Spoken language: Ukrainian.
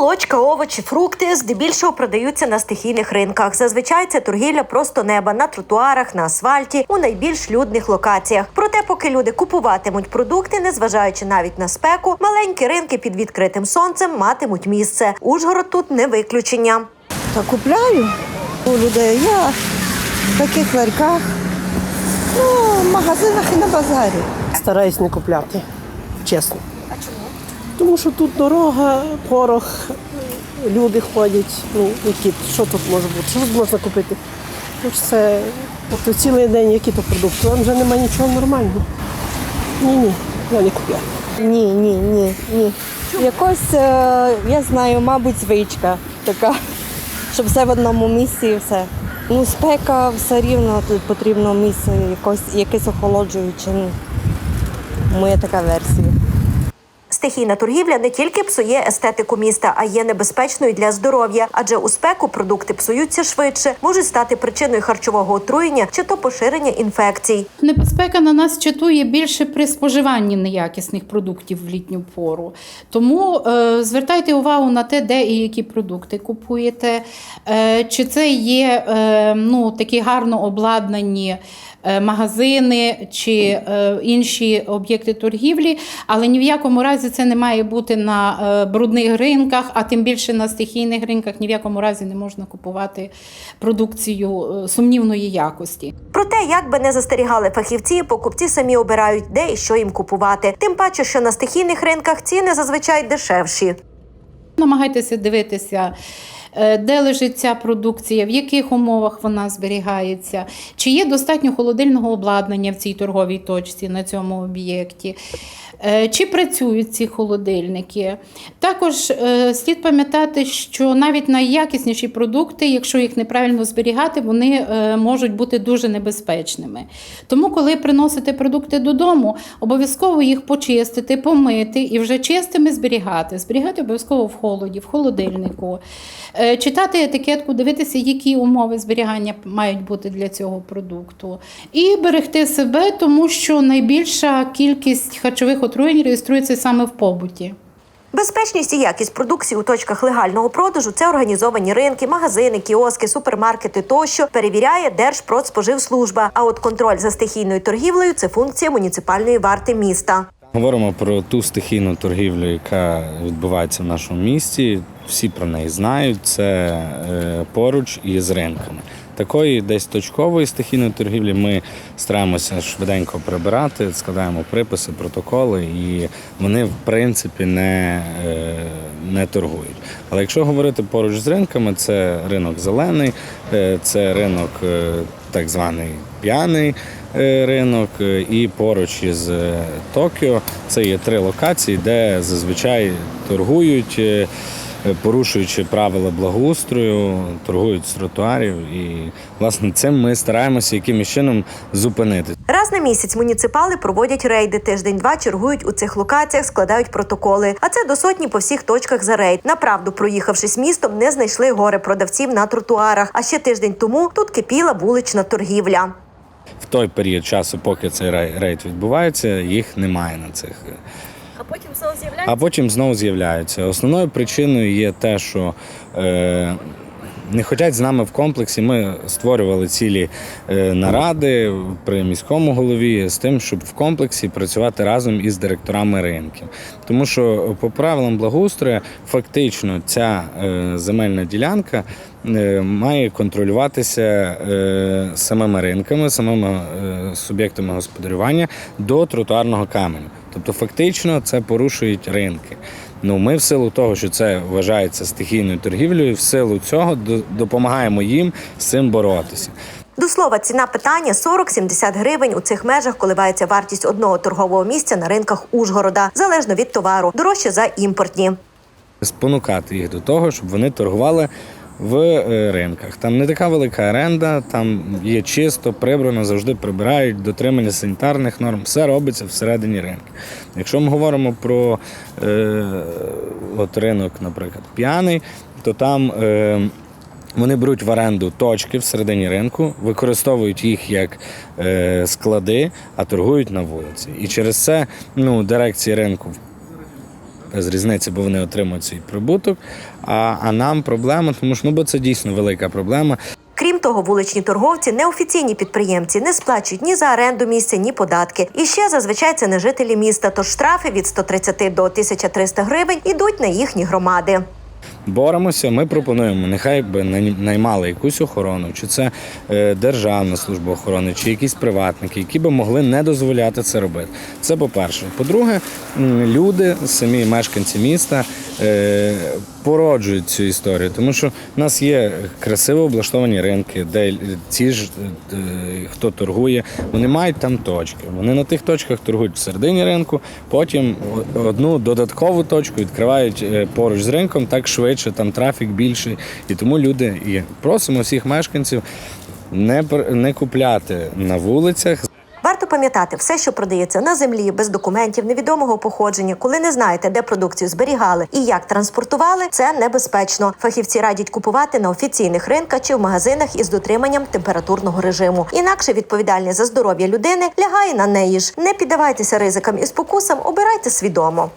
Молочка, овочі, фрукти здебільшого продаються на стихійних ринках. Зазвичай це торгівля просто неба на тротуарах, на асфальті, у найбільш людних локаціях. Проте, поки люди купуватимуть продукти, незважаючи навіть на спеку, маленькі ринки під відкритим сонцем матимуть місце. Ужгород тут не виключення. Та купляю у людей. Я в таких ларьках, ну, в магазинах і на базарі. Стараюсь не купляти, чесно. Тому що тут дорога, порох, люди ходять. Ну, які, що тут може бути? Що тут можна купити? Ну, ж це тобто цілий день які то продукти. Там вже немає нічого нормального. Ні, ні, я не купляю. Ні, ні, ні, ні. Якось, е, я знаю, мабуть, звичка така, щоб все в одному місці і все. Ну, спека все рівно, тут потрібно місце якось, якесь охолоджуюче. Ну, моя така версія. Стихійна торгівля не тільки псує естетику міста, а є небезпечною для здоров'я, адже у спеку продукти псуються швидше, можуть стати причиною харчового отруєння чи то поширення інфекцій. Небезпека на нас чатує більше при споживанні неякісних продуктів в літню пору. Тому е, звертайте увагу на те, де і які продукти купуєте. Е, чи це є е, ну, такі гарно обладнані е, магазини чи е, інші об'єкти торгівлі, але ні в якому разі це не має бути на е, брудних ринках, а тим більше на стихійних ринках ні в якому разі не можна купувати продукцію е, сумнівної якості. Проте, як би не застерігали фахівці, покупці самі обирають, де і що їм купувати. Тим паче, що на стихійних ринках ціни зазвичай дешевші. Намагайтеся дивитися, де лежить ця продукція, в яких умовах вона зберігається, чи є достатньо холодильного обладнання в цій торговій точці на цьому об'єкті. е, Чи працюють ці холодильники? Також е, слід пам'ятати, що навіть найякісніші продукти, якщо їх неправильно зберігати, вони е, можуть бути дуже небезпечними. Тому, коли приносите продукти додому, обов'язково їх почистити, помити і вже чистими зберігати. Зберігати обов'язково в холоді, в холодильнику. Е, Читати етикетку, дивитися, які умови зберігання мають бути для цього продукту. І берегти себе, тому що найбільша кількість харчових отруєнь реєструється саме в побуті. Безпечність і якість продукції у точках легального продажу це організовані ринки, магазини, кіоски, супермаркети тощо перевіряє Держпродспоживслужба. А от контроль за стихійною торгівлею це функція муніципальної варти міста. Говоримо про ту стихійну торгівлю, яка відбувається в нашому місті. Всі про неї знають. Це е, поруч із ринками. Такої десь точкової стихійної торгівлі ми стараємося швиденько прибирати, складаємо приписи, протоколи, і вони в принципі не, е, не торгують. Але якщо говорити поруч з ринками, це ринок зелений, е, це ринок так званий п'яний е, ринок, е, і поруч із е, Токіо це є три локації, де зазвичай торгують. Е, Порушуючи правила благоустрою, торгують з тротуарів, і власне цим ми стараємося якимось чином зупинити. Раз на місяць муніципали проводять рейди. Тиждень-два чергують у цих локаціях, складають протоколи. А це до сотні по всіх точках за рейд. Направду, проїхавшись містом, не знайшли горе продавців на тротуарах. А ще тиждень тому тут кипіла вулична торгівля. В той період часу, поки цей рей- рейд відбувається, їх немає на цих. Потім знову з'являється. А потім знову з'являються. Основною причиною є те, що е, не хочуть з нами в комплексі. Ми створювали цілі е, наради при міському голові з тим, щоб в комплексі працювати разом із директорами ринків. Тому що по правилам благоустрою фактично ця е, земельна ділянка е, має контролюватися е, самими ринками, самими е, суб'єктами господарювання до тротуарного каменю. Тобто, фактично, це порушують ринки. Ну, ми в силу того, що це вважається стихійною торгівлею, в силу цього до- допомагаємо їм з цим боротися. До слова, ціна питання 40-70 гривень. У цих межах коливається вартість одного торгового місця на ринках Ужгорода, залежно від товару, дорожче за імпортні. Спонукати їх до того, щоб вони торгували в е, ринках. Там не така велика оренда, там є чисто, прибрано, завжди прибирають, дотримання санітарних норм, все робиться всередині ринку. Якщо ми говоримо про е, от ринок, наприклад, п'яний, то там. Е, вони беруть в оренду точки всередині ринку, використовують їх як е, склади, а торгують на вулиці. І через це ну, дирекції ринку без різниці, бо вони отримують свій прибуток. А, а нам проблема, тому що ну, бо це дійсно велика проблема. Крім того, вуличні торговці, неофіційні підприємці не сплачують ні за оренду місця, ні податки. І ще зазвичай це не жителі міста, тож штрафи від 130 до 1300 гривень ідуть на їхні громади. Боремося, ми пропонуємо, нехай би наймали якусь охорону, чи це е, державна служба охорони, чи якісь приватники, які би могли не дозволяти це робити. Це по-перше. По-друге, люди, самі мешканці міста, е, породжують цю історію, тому що в нас є красиво облаштовані ринки, де ці ж е, хто торгує, вони мають там точки. Вони на тих точках торгують в середині ринку, потім одну додаткову точку відкривають поруч з ринком, так швидше, там трафік більший. І тому люди і просимо всіх мешканців не, не купляти на вулицях. Варто пам'ятати, все, що продається на землі, без документів, невідомого походження, коли не знаєте, де продукцію зберігали і як транспортували, це небезпечно. Фахівці радять купувати на офіційних ринках чи в магазинах із дотриманням температурного режиму. Інакше відповідальність за здоров'я людини лягає на неї ж. Не піддавайтеся ризикам і спокусам, обирайте свідомо.